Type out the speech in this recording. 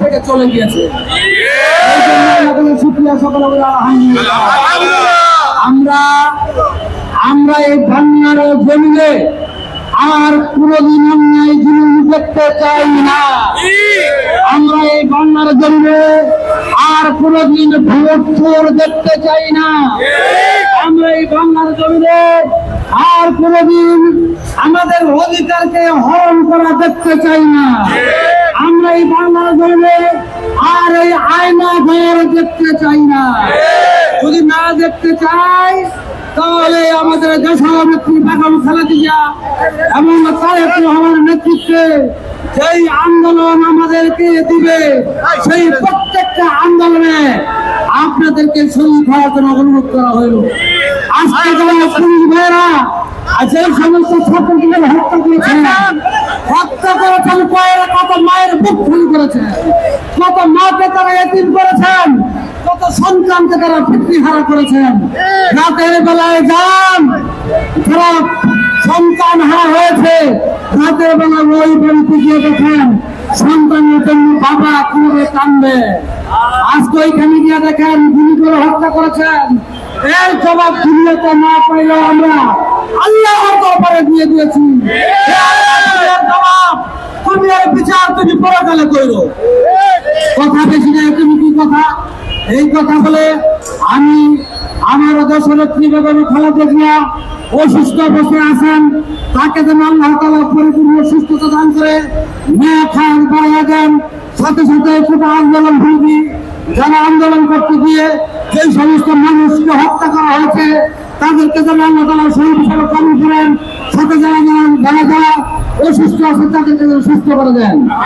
থেকে চলে আমরা আমরা এই ভান্নার জমিনে আর কোনদিন অন্যায় দেখতে চাই না আমরা এই বাংলার জমিনে আর কোনদিন ভোট দেখতে চাই না আমরা এই বাংলার জমিনে আমাদের অধিকারকে হরণ করা দেখতে চাই না। আমরা এই বাংলার জমিনে আর এই আয়না ঘর দেখতে চাই না। যদি না দেখতে চাই, তাহলে আমাদের দেশনেত্রী বেগম খালেদা জিয়া এবং তারেক রহমানের নেতৃত্বে সেই আন্দোলন আমাদেরকে দিবে, সেই প্রত্যেকটা আন্দোলনে আপনাদেরকে শরীর হওয়ার জন্য অনুরোধ করা হইল আজকে যারা রাতের বেলায় যান। যারা সন্তান হারা হয়েছে, রাতের বেলা ওই বাড়িতে গিয়ে দেখেন, সন্তানের জন্য বাবা কীভাবে কান্দে আজকে ওইখানে গিয়ে দেখেন, গুলি করে হত্যা করেছেন। এর জবাব দুনিয়াতে না পাইলেও আমরা আল্লাহর দরবারে দিয়ে দিয়েছি। এর বিচার তুমি পরকালে করো। কথা বেশি নাই তুমি কি কথা। এই কথা বলে আমি আমার দেশনেত্রী বেগম খালেদা জিয়া অসুস্থ বসে আছেন। তাকে যেন আল্লাহ তালা পরিপূর্ণ সুস্থতা দান করে মেয়ে খান বাড়িয়ে দেন। সাথে সাথে কোটা আন্দোলন ভূমি যারা আন্দোলন করতে গিয়ে যে সমস্ত মানুষকে হত্যা করা হয়েছে, তাদেরকে যেন আল্লাহ তালা শহীদ হিসাবে কবুল করেন, সাথে যারা যারা যারা অসুস্থ আছে, তাদেরকে সুস্থ করে দেন।